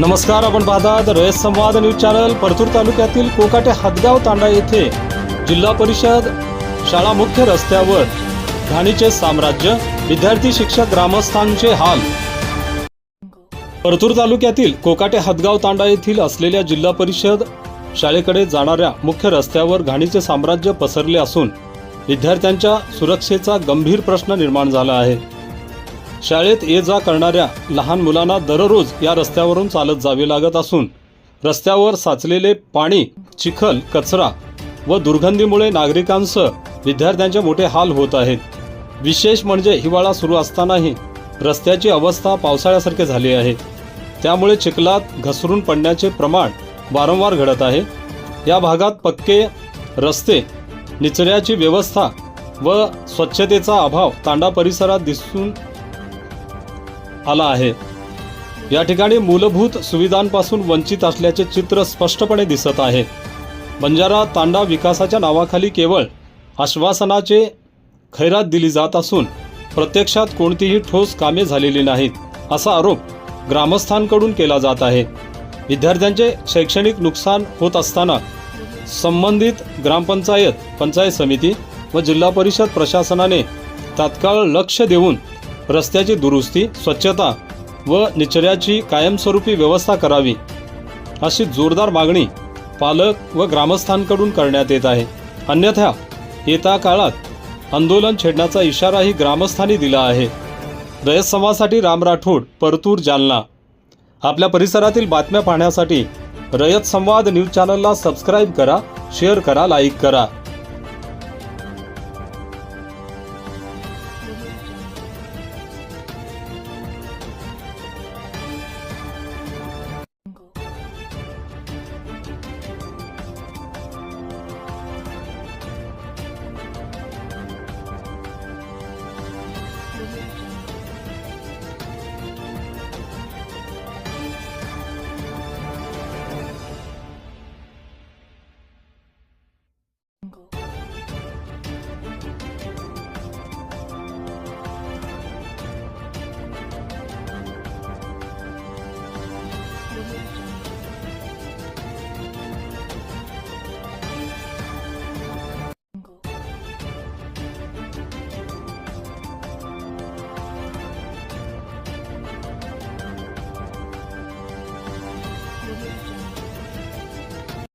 नमस्कार आपण पाहतात रयत संवाद न्यूज चॅनल परतूर तालुक्यातील कोकाटे हदगाव तांडा येथे जिल्हा परिषद शाळा मुख्य रस्त्यावर घाणीचे साम्राज्य विद्यार्थी शिक्षक ग्रामस्थांचे हाल. परतूर तालुक्यातील कोकाटे हदगाव तांडा येथील असलेल्या जिल्हा परिषद शाळेकडे जाणाऱ्या मुख्य रस्त्यावर घाणीचे साम्राज्य पसरले असून विद्यार्थ्यांच्या सुरक्षेचा गंभीर प्रश्न निर्माण झाला आहे. शाळेत ये जा करणाऱ्या लहान मुलांना दररोज या रस्त्यावरून चालत जावे लागत असून रस्त्यावर साचलेले पाणी चिखल कचरा व दुर्गंधीमुळे नागरिकांसह विद्यार्थ्यांचे मोठे हाल होत आहेत. विशेष म्हणजे हिवाळा सुरू असतानाही रस्त्याची अवस्था पावसाळ्यासारखे झाली आहे. त्यामुळे चिखलात घसरून पडण्याचे प्रमाण वारंवार घडत आहे. या भागात पक्के रस्ते निचऱ्याची व्यवस्था व स्वच्छतेचा अभाव तांडा परिसरात दिसून आला आहे. या ठिकाणी मूलभूत सुविधांपासून वंचित असल्याचे चित्र स्पष्टपणे दिसत आहे. बंजारा तांडा विकासाच्या नावाखाली केवळ आश्वासनाचे खैरात दिली जात असून प्रत्यक्षात कोणतीही ठोस कामे झालेली नाहीत असा आरोप ग्रामस्थांकडून केला जात आहे. विद्यार्थ्यांचे शैक्षणिक नुकसान होत असताना संबंधित ग्रामपंचायत पंचायत समिती व जिल्हा परिषद प्रशासनाने तात्काळ लक्ष देऊन रस्त्याची दुरुस्ती स्वच्छता व निचऱ्याची कायमस्वरूपी व्यवस्था करावी अशी जोरदार मागणी पालक व ग्रामस्थांकडून करण्यात येत आहे. अन्यथा येत्या काळात आंदोलन छेडण्याचा इशाराही ग्रामस्थांनी दिला आहे. रयत राम राठोड परतूर जालना. आपल्या परिसरातील बातम्या पाहण्यासाठी रयत संवाद न्यूज चॅनलला सबस्क्राईब करा शेअर करा लाईक करा.